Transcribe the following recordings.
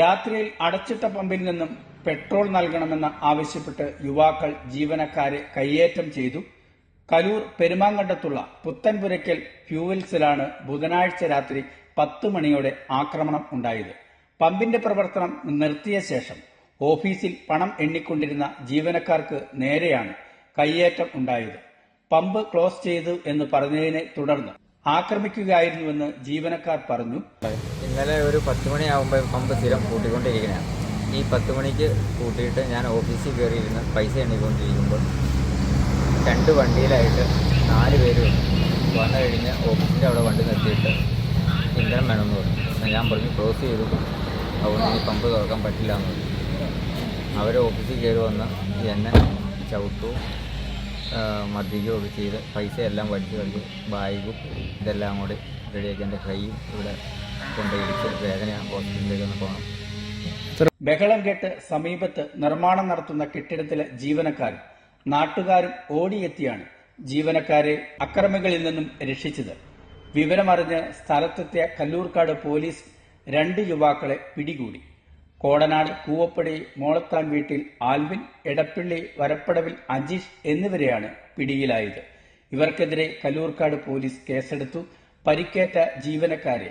രാത്രിയിൽ അടച്ചിട്ട പമ്പിൽ നിന്നും പെട്രോൾ നൽകണമെന്ന് ആവശ്യപ്പെട്ട് യുവാക്കൾ ജീവനക്കാരെ കയ്യേറ്റം ചെയ്തു. കലൂർ പെരുമാങ്കണ്ടത്തുള്ള പുത്തൻപുരയ്ക്കൽ ഫ്യൂവൽസിലാണ് ബുധനാഴ്ച രാത്രി പത്ത് മണിയോടെ ആക്രമണം ഉണ്ടായത്. പമ്പിന്റെ പ്രവർത്തനം നിർത്തിയ ശേഷം ഓഫീസിൽ പണം എണ്ണിക്കൊണ്ടിരുന്ന ജീവനക്കാർക്ക് നേരെയാണ് കയ്യേറ്റം ഉണ്ടായത്. പമ്പ് ക്ലോസ് ചെയ്തു എന്ന് പറഞ്ഞതിനെ തുടർന്ന് ആക്രമിക്കുകയായിരുന്നുവെന്ന് ജീവനക്കാർ പറഞ്ഞു. ഇന്നലെ ഒരു പത്ത് മണിയാകുമ്പോൾ പമ്പ് സ്ഥിരം കൂട്ടിക്കൊണ്ടിരിക്കുകയാണ് ഈ പത്ത് മണിക്ക് കൂട്ടിയിട്ട് ഞാൻ ഓഫീസിൽ കയറിയിരുന്ന് പൈസ എണ്ണിക്കൊണ്ടിരിക്കുമ്പോൾ രണ്ട് വണ്ടിയിലായിട്ട് നാല് പേര് വന്നു. കഴിഞ്ഞ് ഓഫീസിന്റെ അവിടെ വണ്ടി നിർത്തിയിട്ട് ഇന്ധനം വേണമെന്ന് പറഞ്ഞു. ഞാൻ പറഞ്ഞു ക്ലോസ് ചെയ്തു. അതുകൊണ്ട് ഈ പമ്പ് തുറക്കാൻ പറ്റില്ല എന്ന് പറഞ്ഞു. അവർ ഓഫീസിൽ കയറി വന്ന് എന്നെ ചവിട്ടു. മർദ്ദിക്കുകയും ഒക്കെ ചെയ്ത് പൈസ എല്ലാം വലിച്ചു കളിച്ച് ബാഗും ഇതെല്ലാം കൂടി റെഡിയാക്കി എന്റെ കൈയും ഇവിടെ കൊണ്ടുപോയിടിച്ച് വേദനയാണ് ഹോസ്പിറ്റലിലേക്ക് ഒന്ന് പോകണം. ബഹളം കേട്ട് സമീപത്ത് നിർമ്മാണം നടത്തുന്ന കെട്ടിടത്തിലെ ജീവനക്കാരും നാട്ടുകാരും ഓടിയെത്തിയാണ് ജീവനക്കാരെ അക്രമികളിൽ നിന്നും രക്ഷിച്ചത്. വിവരമറിഞ്ഞ് സ്ഥലത്തെത്തിയ കല്ലൂർക്കാട് പോലീസ് രണ്ട് യുവാക്കളെ പിടികൂടി. കോടനാട് കൂവപ്പടി മോളത്താൻ വീട്ടിൽ ആൽവിൻ എടപ്പള്ളി വരപ്പടവിൽ അജീഷ് എന്നിവരെയാണ് പിടിയിലായത്. ഇവർക്കെതിരെ കല്ലൂർക്കാട് പോലീസ് കേസെടുത്തു. പരിക്കേറ്റ ജീവനക്കാരെ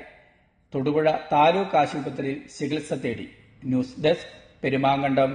തൊടുപുഴ താലൂക്ക് ആശുപത്രിയിൽ ചികിത്സ തേടി. News desk Perumankandam